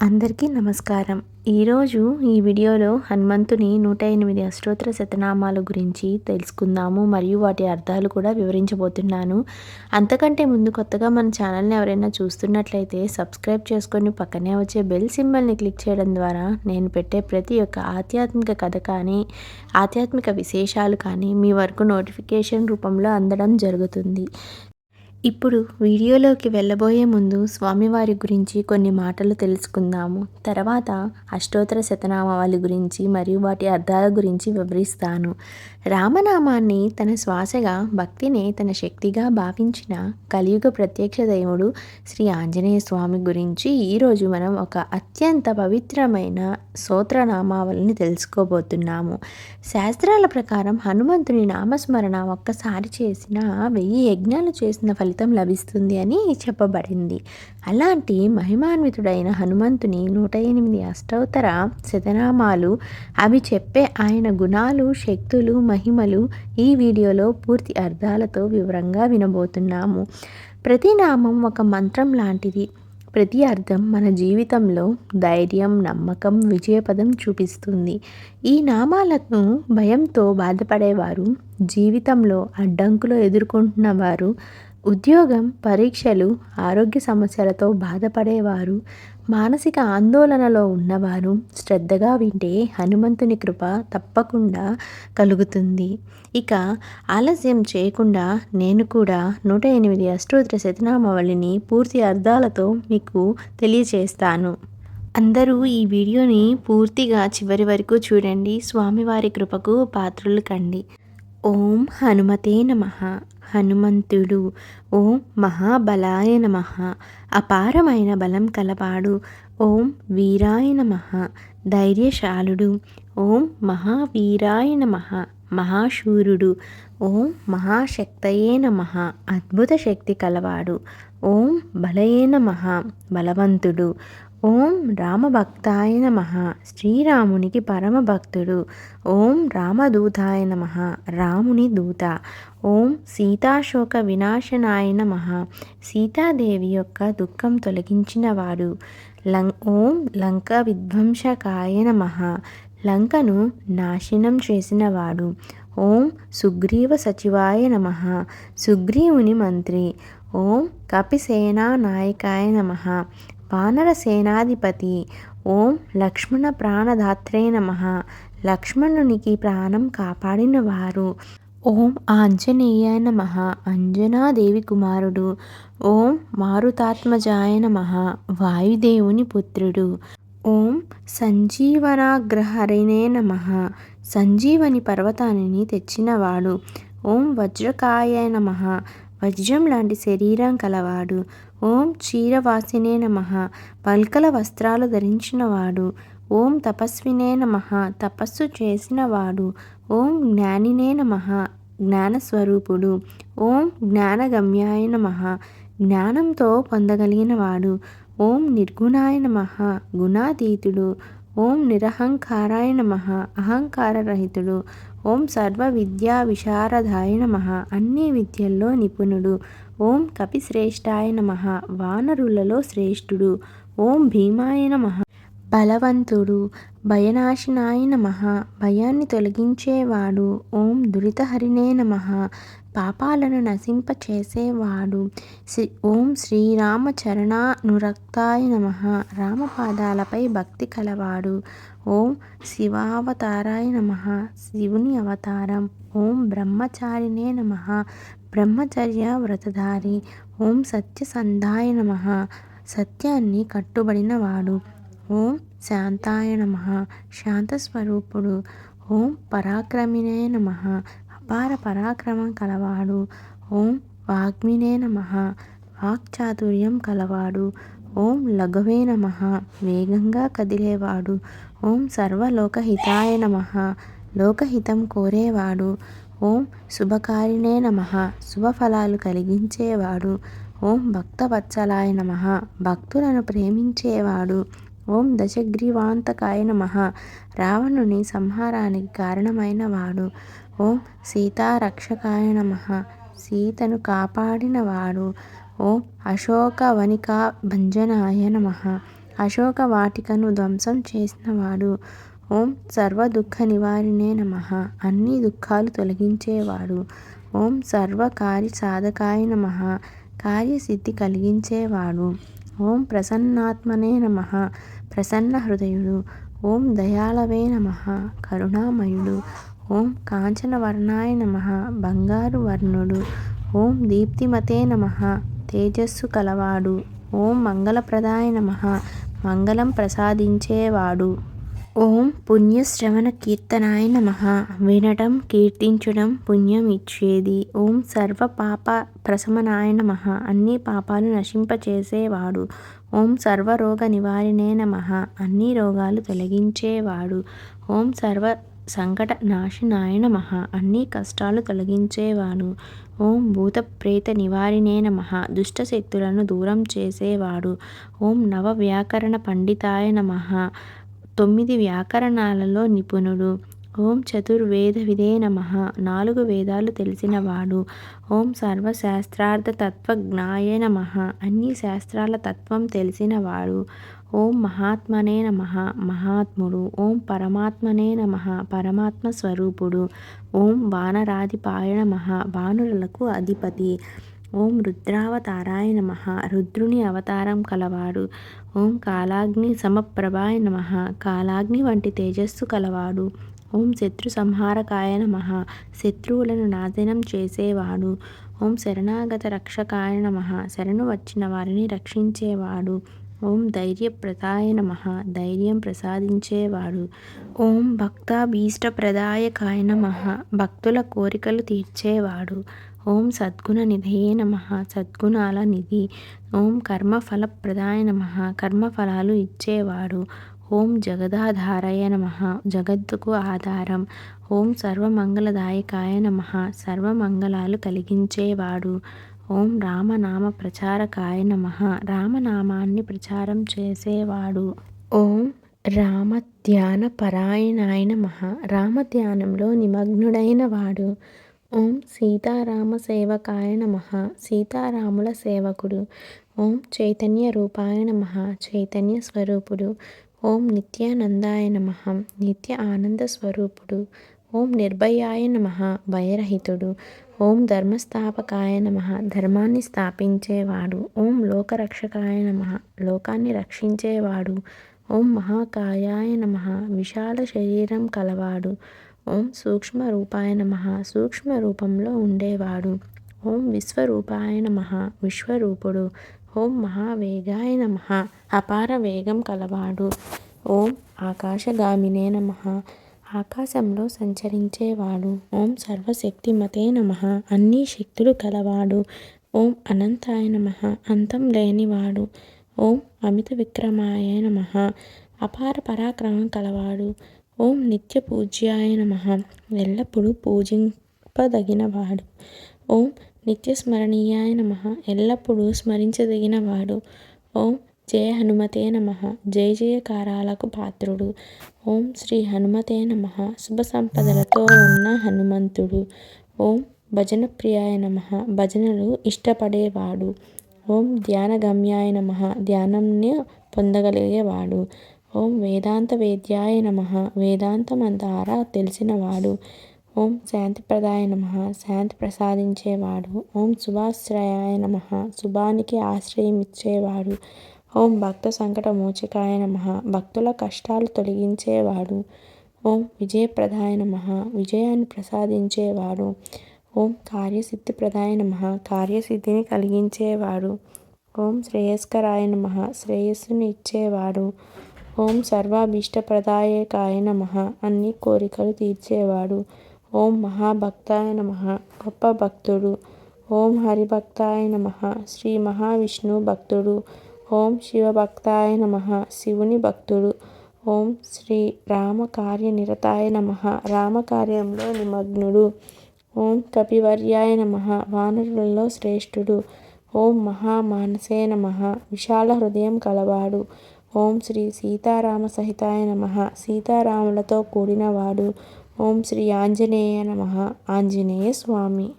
అందరికీ నమస్కారం. ఈరోజు ఈ వీడియోలో హనుమంతుని నూట ఎనిమిది అష్టోత్తర శతనామాల గురించి తెలుసుకుందాము మరియు వాటి అర్థాలు కూడా వివరించబోతున్నాను. అంతకంటే ముందు కొత్తగా మన ఛానల్ని ఎవరైనా చూస్తున్నట్లయితే సబ్స్క్రైబ్ చేసుకొని పక్కనే వచ్చే బెల్ సింబల్ని క్లిక్ చేయడం ద్వారా నేను పెట్టే ప్రతి ఒక్క ఆధ్యాత్మిక కథ కానీ ఆధ్యాత్మిక విశేషాలు కానీ మీ వరకు నోటిఫికేషన్ రూపంలో అందడం జరుగుతుంది. ఇప్పుడు వీడియోలోకి వెళ్ళబోయే ముందు స్వామివారి గురించి కొన్ని మాటలు తెలుసుకుందాము. తర్వాత అష్టోత్తర శతనామావళి గురించి మరియు వాటి అర్థాల గురించి వివరిస్తాను. రామనామాన్ని తన శ్వాసగా భక్తిని తన శక్తిగా భావించిన కలియుగ ప్రత్యక్ష దేవుడు శ్రీ ఆంజనేయ స్వామి గురించి ఈరోజు మనం ఒక అత్యంత పవిత్రమైన సూత్రనామావళిని తెలుసుకోబోతున్నాము. శాస్త్రాల ప్రకారం హనుమంతుని నామస్మరణ ఒక్కసారి చేసిన వెయ్యి యజ్ఞాలు చేసిన ఫలితం లభిస్తుంది అని చెప్పబడింది. అలాంటి మహిమాన్వితుడైన హనుమంతుని నూట ఎనిమిది అష్టోత్తర శతనామాలు అవి చెప్పే ఆయన గుణాలు శక్తులు మహిమలు ఈ వీడియోలో పూర్తి అర్థాలతో వివరంగా వినబోతున్నాము. ప్రతి నామం ఒక మంత్రం లాంటిది. ప్రతి అర్థం మన జీవితంలో ధైర్యం నమ్మకం విజయపదం చూపిస్తుంది. ఈ నామాలను భయంతో బాధపడేవారు జీవితంలో అడ్డంకులు ఎదుర్కొంటున్న వారు ఉద్యోగం పరీక్షలు ఆరోగ్య సమస్యలతో బాధపడేవారు మానసిక ఆందోళనలో ఉన్నవారు శ్రద్ధగా వింటే హనుమంతుని కృప తప్పకుండా కలుగుతుంది. ఇక ఆలస్యం చేయకుండా నేను కూడా నూట ఎనిమిది అష్టోత్తర శతనామావళిని పూర్తి అర్థాలతో మీకు తెలియచేస్తాను. అందరూ ఈ వీడియోని పూర్తిగా చివరి వరకు చూడండి. స్వామివారి కృపకు పాత్రలు కండి. ఓం హనుమతే నమ. హనుమంతుడు ఓం మహాబలాయ నమ. అపారమైన బలం కలవాడు ఓం వీరాయ నమ. ధైర్యశాలుడు ఓం మహావీరాయ నమ. మహాశూరుడు ఓం మహాశక్తయే నమ. అద్భుత శక్తి కలవాడు ఓం బలయే నమ. బలవంతుడు ఓం రామభక్తాయ నమ. శ్రీరామునికి పరమభక్తుడు. ఓం రామదూతాయ నమ. రాముని దూత. ఓం సీతాశోక వినాశనాయ నమ. సీతాదేవి యొక్క దుఃఖం తొలగించినవాడు లం ఓం లంక విధ్వంసకాయ నమ. లంకను నాశనం చేసినవాడు ఓం సుగ్రీవ సచివాయ నమ. సుగ్రీవుని మంత్రి. ఓం కపిసేనా నాయకాయ నమ. వానర సేనాధిపతి. ఓం లక్ష్మణ ప్రాణదాత్రే నమ. లక్ష్మణునికి ప్రాణం కాపాడిన వారు ఓం ఆంజనేయ నమ. అంజనాదేవి కుమారుడు. ఓం మారుతాత్మజాయ నమ. వాయుదేవుని పుత్రుడు. ఓం సంజీవనాగ్రహరినే నమ. సంజీవని పర్వతాన్ని తెచ్చినవాడు. ఓం వజ్రకాయ నమ. వజ్రం లాంటి శరీరం కలవాడు. ఓం క్షీరవాసినే నమ. పల్కల వస్త్రాలు ధరించినవాడు. ఓం తపస్వినే నమ. తపస్సు చేసినవాడు. ఓం జ్ఞానినే నమ. జ్ఞానస్వరూపుడు. ఓం జ్ఞానగమ్యాయ నమ. జ్ఞానంతో పొందగలిగినవాడు. ఓం నిర్గుణాయ నమ. గుణాతీతుడు. ఓం నిరహంకారాయ నమ. అహంకారరహితుడు. ఓం సర్వ విద్యా విశారదాయ నమ. అన్ని విద్యల్లో నిపుణుడు. ఓం కపిశ్రేష్టాయ నమ. వానరులలో శ్రేష్ఠుడు. ఓం భీమాయ నమ. బలవంతుడు. భయనాశినాయ నమ. భయాన్ని తొలగించేవాడు. ఓం దురితహరినే నమ. పాపాలను నశింపచేసేవాడు. శ్రీ ఓం శ్రీరామచరణానురక్తాయ నమ. రామపాదాలపై భక్తి కలవాడు. ఓం శివావతారాయ నమ. శివుని అవతారం. ఓం బ్రహ్మచారినే నమ. బ్రహ్మచర్య వ్రతధారి ఓం సత్యసంధాయ నమ. సత్యాన్ని కట్టుబడినవాడు. ఓం శాంతాయ నమ. శాంతస్వరూపుడు. ఓం పరాక్రమినే నమ. అపార పరాక్రమం కలవాడు. ఓం వాగ్మినే నమ. వాక్చాతుర్యం కలవాడు. ఓం లఘువే నమ. వేగంగా కదిలేవాడు. ఓం సర్వలోకహితాయ నమ. లోకహితం కోరేవాడు. ఓం శుభకారిణే నమ. శుభఫలాలు కలిగించేవాడు. ఓం భక్తవత్సలాయ నమ. భక్తులను ప్రేమించేవాడు. ఓం దశగ్రీవాంతకాయ నమ. రావణుని సంహారానికి కారణమైన వాడు ఓం సీతారక్షకాయ నమ. సీతను కాపాడినవాడు. ఓం అశోకవనికా భంజనాయ నమ. అశోక వాటికను ధ్వంసం చేసినవాడు. ఓం సర్వ దుఃఖ నివారిణే నమ. అన్ని దుఃఖాలు తొలగించేవాడు. ఓం సర్వ కార్య సాధకాయ నమ. కార్యసిద్ధి కలిగించేవాడు. ఓం ప్రసన్నాత్మనే నమ. ప్రసన్న హృదయుడు. ఓం దయాళవే నమ. కరుణామయుడు. ఓం కాంచనవర్ణాయ నమ. బంగారు వర్ణుడు. ఓం దీప్తిమతే నమ. తేజస్సు కలవాడు. ఓం మంగళప్రదాయ నమ. మంగళం ప్రసాదించేవాడు. ఓం పుణ్యశ్రవణ కీర్తనాయ నమ. వినటం కీర్తించడం పుణ్యం ఇచ్చేది ఓం సర్వ పాప ప్రశమనాయ నమ. అన్ని పాపాలు నశింపచేసేవాడు. ఓం సర్వరోగ నివారిణే నమ. అన్ని రోగాలు తొలగించేవాడు. ఓం సర్వ సంకట నాశనాయ నమ. అన్ని కష్టాలు తొలగించేవాడు. ఓం భూత ప్రేత నివారిణే నమ. దుష్ట శక్తులను దూరం చేసేవాడు. ఓం నవ వ్యాకరణ పండితాయ నమ. తొమ్మిది వ్యాకరణాలలో నిపుణుడు. ఓం చతుర్వేద విదే నమ. నాలుగు వేదాలు తెలిసినవాడు ఓం సర్వశాస్త్రార్థ తత్వజ్ఞాయ నమ. అన్ని శాస్త్రాల తత్వం తెలిసినవాడు ఓం మహాత్మనే నమ. మహాత్ముడు. ఓం పరమాత్మనే నమ. పరమాత్మ స్వరూపుడు. ఓం వానరాధిపాయ నమ. వానరులకు అధిపతి. ఓం రుద్రావతారాయ నమ. రుద్రుని అవతారం కలవాడు. ఓం కాలాగ్ని సమప్రభాయ నమ. కాలాగ్ని వంటి తేజస్సు కలవాడు. ఓం శత్రు సంహారకాయ నమ. శత్రువులను నాశనం చేసేవాడు. ఓం శరణాగత రక్షకాయ నమ. శరణు వచ్చిన వారిని రక్షించేవాడు. ఓం ధైర్యప్రదాయ నమ. ధైర్యం ప్రసాదించేవాడు. ఓం భక్తాభీష్టప్రదాయకాయ నమ. భక్తుల కోరికలు తీర్చేవాడు. ఓం సద్గుణ నిధయే నమ. సద్గుణాల నిధి. ఓం కర్మఫలప్రదాయ నమ. కర్మఫలాలు ఇచ్చేవాడు. ఓం జగదాధారాయ నమ. జగద్దుకు ఆధారం. ఓం సర్వమంగళదాయకాయ నమ. సర్వమంగళాలు కలిగించేవాడు. ఓం రామనామ ప్రచారకాయ నమ. రామనామాన్ని ప్రచారం చేసేవాడు. ఓం రామ ధ్యాన పరాయణాయ నమ. రామధ్యానంలో నిమగ్నుడైన వాడు. ఓం సీతారామ సేవకాయ నమ. సీతారాముల సేవకుడు. ఓం చైతన్య రూపాయ నమ. చైతన్య స్వరూపుడు. ఓం నిత్యానందాయ నమ. నిత్య ఆనంద స్వరూపుడు. ఓం నిర్భయాయ నమ భయరహితుడు. ఓం ధర్మస్థాపకాయ నమ ధర్మాన్ని స్థాపించేవాడు. ఓం లోకరక్షకాయ నమ లోకాన్ని రక్షించేవాడు. ఓం మహాకాయాయ నమ విశాల శరీరం కలవాడు. ఓం సూక్ష్మ రూపాయ నమ సూక్ష్మ రూపంలో ఉండేవాడు. ఓం విశ్వరూపాయ నమ విశ్వరూపుడు. ఓం మహావేగాయ నమ అపార వేగం కలవాడు. ఓం ఆకాశగామినే నమ ఆకాశంలో సంచరించేవాడు. ఓం సర్వశక్తిమతే నమ. అన్ని శక్తులు కలవాడు. ఓం అనంతాయ నమ. అంతం లేనివాడు. ఓం అమిత విక్రమాయ నమ. అపార పరాక్రమం కలవాడు. ఓం నిత్య పూజ్యాయ నమ. ఎల్లప్పుడూ పూజింపదగినవాడు. ఓం నిత్య స్మరణీయాయ నమ. ఎల్లప్పుడూ స్మరించదగినవాడు. ఓం జయ హనుమతే నమ. జయ జయకారాలకు పాత్రుడు. ఓం శ్రీ హనుమతే నమ. శుభ సంపదలతో ఉన్న హనుమంతుడు. ఓం భజన ప్రియాయ నమ. భజనలు ఇష్టపడేవాడు. ఓం ధ్యాన గమ్యాయ నమ. ధ్యానంని పొందగలిగేవాడు. ఓం వేదాంత వేద్యాయ నమ. వేదాంతమంతారా తెలిసినవాడు. ఓం శాంతిప్రదాయ నమ. శాంతి ప్రసాదించేవాడు. ఓం శుభాశ్రయాయ నమ. శుభానికి ఆశ్రయం ఇచ్చేవాడు ఓం భక్త సంకట మోచకాయ నమ. భక్తుల కష్టాలు తొలగించేవాడు. ఓం విజయప్రదాయ నమ. విజయాన్ని ప్రసాదించేవాడు. ఓం కార్యసిద్ధి ప్రదాయ నమ. కార్యసిద్ధిని కలిగించేవాడు. ఓం శ్రేయస్కరాయ నమ. శ్రేయస్సుని ఇచ్చేవాడు. ఓం సర్వాభీష్టప్రదాయకాయ నమ. అన్ని కోరికలు తీర్చేవాడు. ఓం మహాభక్తాయ నమ. గొప్ప భక్తుడు. ఓం హరిభక్తాయ నమ. శ్రీ మహావిష్ణు భక్తుడు ఓం శివభక్తాయ నమ. శివుని భక్తుడు. ఓం శ్రీ రామకార్యనిరతాయ నమ. రామకార్యంలో నిమగ్నుడు. ఓం కపివర్యాయ నమ. వానరులలో శ్రేష్ఠుడు. ఓం మహామానసే నమ. విశాల హృదయం కలవాడు. ఓం శ్రీ సీతారామ సహితాయ నమ. సీతారాములతో కూడినవాడు. ఓం శ్రీ ఆంజనేయ నమ. ఆంజనేయ స్వామి.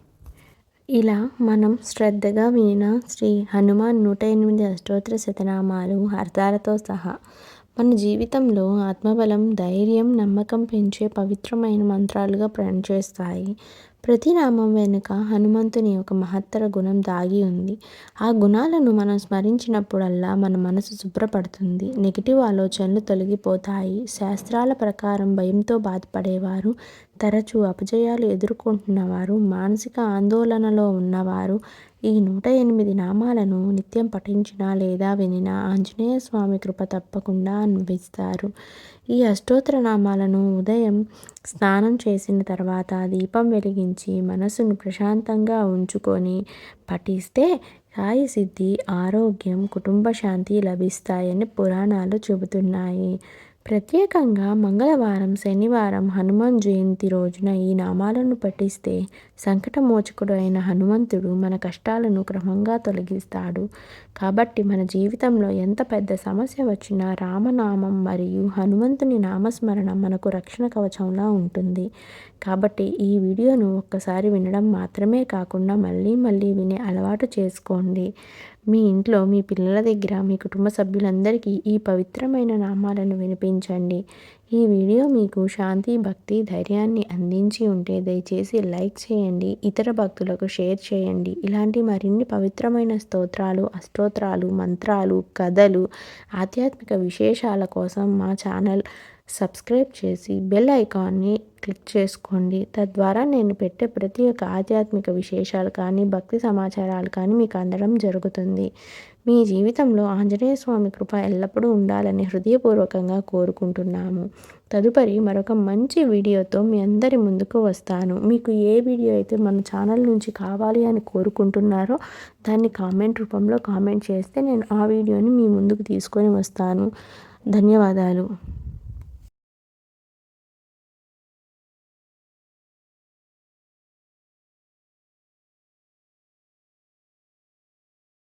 ఇలా మనం శ్రద్ధగా వినిన శ్రీ హనుమాన్ నూట ఎనిమిది అష్టోత్తర శతనామాలు అర్థాలతో సహా మన జీవితంలో ఆత్మబలం ధైర్యం నమ్మకం పెంచే పవిత్రమైన మంత్రాలుగా పనిచేస్తాయి ప్రతి నామం వెనుక హనుమంతుని ఒక మహత్తర గుణం దాగి ఉంది. ఆ గుణాలను మనం స్మరించినప్పుడల్లా మన మనసు శుభ్రపడుతుంది. నెగిటివ్ ఆలోచనలు తొలగిపోతాయి. శాస్త్రాల ప్రకారం భయంతో బాధపడేవారు తరచూ అపజయాలు ఎదుర్కొంటున్నవారు మానసిక ఆందోళనలో ఉన్నవారు ఈ నూట ఎనిమిది నామాలను నిత్యం పఠించినా లేదా వినినా ఆంజనేయ స్వామి కృప తప్పకుండా అనుభవిస్తారు. ఈ అష్టోత్తర నామాలను ఉదయం స్నానం చేసిన తర్వాత దీపం వెలిగించి మనసును ప్రశాంతంగా ఉంచుకొని పఠిస్తే సిద్ధి ఆరోగ్యం కుటుంబ శాంతి లభిస్తాయని పురాణాలు చెబుతున్నాయి. ప్రత్యేకంగా మంగళవారం శనివారం హనుమాన్ జయంతి రోజున ఈ నామాలను పఠిస్తే సంకటమోచకుడు అయిన హనుమంతుడు మన కష్టాలను క్రమంగా తొలగిస్తాడు. కాబట్టి మన జీవితంలో ఎంత పెద్ద సమస్య వచ్చినా రామనామం మరియు హనుమంతుని నామస్మరణ మనకు రక్షణ కవచంలా ఉంటుంది. కాబట్టి ఈ వీడియోను ఒక్కసారి వినడం మాత్రమే కాకుండా మళ్ళీ మళ్ళీ వినే అలవాటు చేసుకోండి. మీ ఇంట్లో మీ పిల్లల దగ్గర మీ కుటుంబ సభ్యులందరికీ ఈ పవిత్రమైన నామాలను వినిపించండి. ఈ వీడియో మీకు శాంతి భక్తి ధైర్యాన్ని అందించి ఉంటే దయచేసి లైక్ చేయండి ఇతర భక్తులకు షేర్ చేయండి. ఇలాంటి మరిన్ని పవిత్రమైన స్తోత్రాలు అష్టోత్రాలు మంత్రాలు కథలు ఆధ్యాత్మిక విశేషాల కోసం మా ఛానల్ సబ్స్క్రైబ్ చేసి బెల్ ఐకాన్ని క్లిక్ చేసుకోండి. తద్వారా నేను పెట్టే ప్రతి ఒక్క ఆధ్యాత్మిక విశేషాలు కానీ భక్తి సమాచారాలు కానీ మీకు అందడం జరుగుతుంది. మీ జీవితంలో ఆంజనేయ స్వామి కృప ఎల్లప్పుడూ ఉండాలని హృదయపూర్వకంగా కోరుకుంటున్నాము. తదుపరి మరొక మంచి వీడియోతో మీ అందరి ముందుకు వస్తాను. మీకు ఏ వీడియో అయితే మన ఛానల్ నుంచి కావాలి అని కోరుకుంటున్నారో దాన్ని కామెంట్ రూపంలో కామెంట్ చేస్తే నేను ఆ వీడియోని మీ ముందుకు తీసుకొని వస్తాను. ధన్యవాదాలు.